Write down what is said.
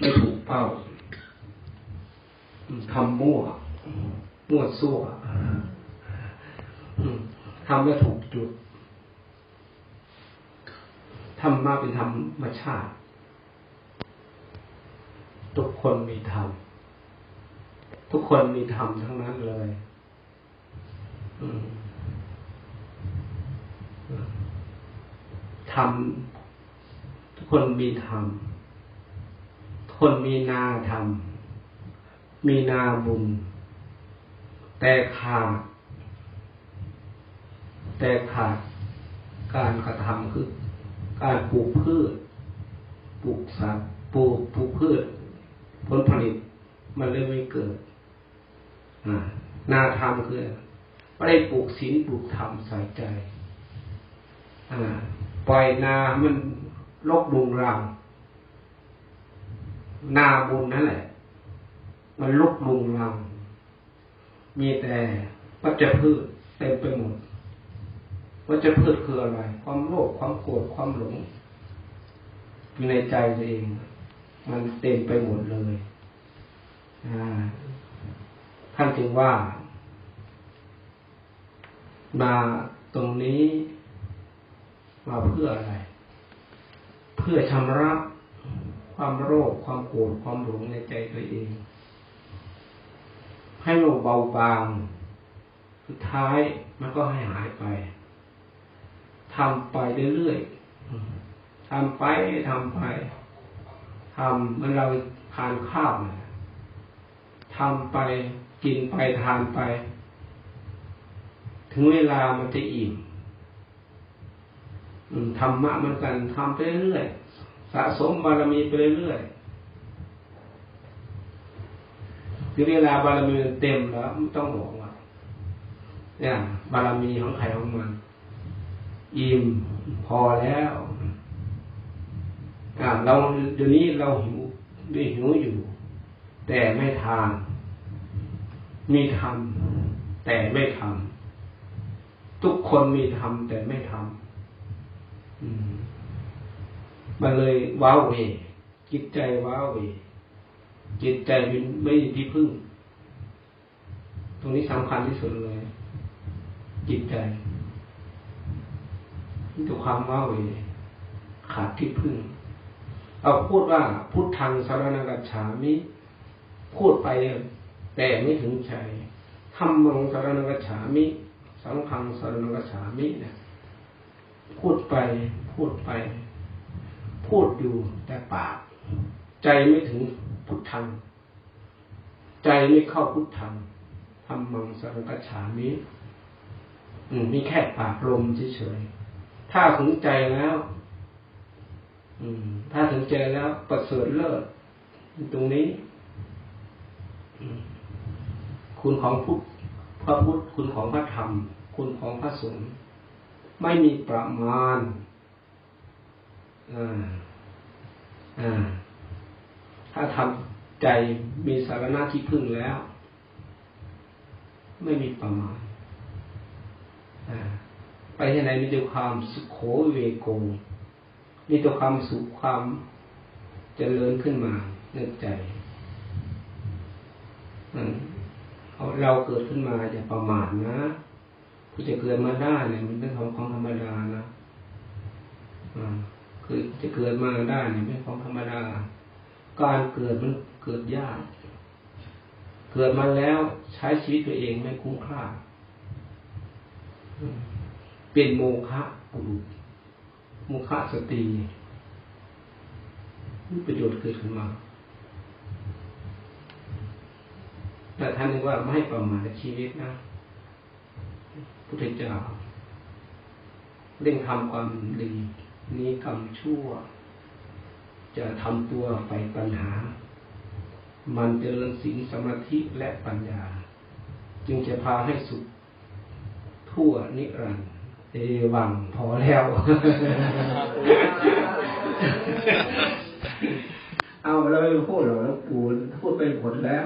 ไม่ถูกเป้าทำมั่ว มั่วซั่วทำไม่ถูกจุดทำมาเป็นธรรมชาติ ทุกคนมีธรรม ทุกคนมีธรรมทั้งนั้นเลยธรรมทุกคนมีธรรม คนมีนาธรรมมีนาบุญ แต่ขาด แต่ขาดการกระทำคือ การปลูกพืช ปลูกสัตว์ปลูกปลูกพืช ผลผลิตมันเลยไม่เกิดนาธรรมคือไม่ได้ปลูกศีลปลูกธรรมใส่ใจปล่อยนามันลกดุงรัง นาบุญนั่นแหละ มันลุกลุงลัง มีแต่วัชพืชเต็มไปหมดวัชพืชคืออะไร ความโลภความโกรธความหลงอยู่ในใจตัวเอง มันเต็มไปหมดเลยท่านจึงว่า มาตรงนี้มาเพื่ออะไร เพื่อชำระ ความโรคความโกรธความหลงในใจตัวเอง ให้มันเบาบางสุดท้ายมันก็ให้หายไปทำไปเรื่อยๆทำไปทำไปทำเมื่อเราทานข้าวทำไปกินไปทานไป ถึงเวลามันจะอิ่มธรรมะมือนกันทำไปเรื่อย สะสมบารมีไปเรื่อยๆคือเวลาบารมีเต็มแล้วไม่ต้องหวงว่าเนี่ยบารมีของใครของมัน อิ่มพอแล้วอ่าเราเดี๋ยวนี้เราหิวได้หิวอยู่ แต่ไม่ทานมีทำแต่ไม่ทำทุกคนมีทำแต่ไม่ทำอืม มันเลยว้าเวจิตใจว้าเวจิตใจมันไม่มีที่พึ่ง ตรงนี้สำคัญที่สุดเลย จิตใจนี่ตัวความว้าเวขาดที่พึ่ง เอาพูดว่าพุทธังสารนักัจฉามิพูดไปแต่ไม่ถึงใจธรรมังสารนักัจฉามิสังฆังสารนักัจฉามิเนี่ยพูดไปพูดไป พูดอยู่แต่ปาก ใจไม่ถึงพุทธัง ใจไม่เข้าพุทธังทำมังสารกฉามิอืมมีแค่ปากลมเฉยๆถ้าถึงใจแล้วอืมถ้าถึงใจแล้วประเสริฐเลิศตรงนี้ คุณของพุทธพระพุทธคุณของพระธรรม คุณของพระสงฆ์ไม่มีประมาณ ถ้าทำใจมีสารณะที่พึ่งแล้ว ไม่มีประมาณไปที่ไหนมีแต่ความสุขโขเวโกมีแต่ความสุขความเจริญขึ้นมาในใจเราเกิดขึ้นมาอย่าประมาทนะผู้จะเกิดมาได้เนี่ยมันเป็นของของธรรมดานะ จะเกิดมาได้เนี่ยไม่ของธรรมดา การเกิดมันเกิดยาก เกิดมาแล้วใช้ชีวิตตัวเองไม่คุ้มค่า เป็นโมฆะปุรุษโมฆะสติมีประโยชน์เกิดขึ้นมาแต่ท่านนึกว่าไม่ให้ประมาทชีวิตนะพุทธเจ้าเร่งทำความดี นี้กรรมชั่ว จะทำตัวไปปัญหา มันเจริญสิงสมาธิและปัญญา จึงจะพาให้สุขทั่วนิรันดร์เอวังพอแล้ว เอาเราไม่พูดหรอกแล้วปูพูดไปผลแล้ว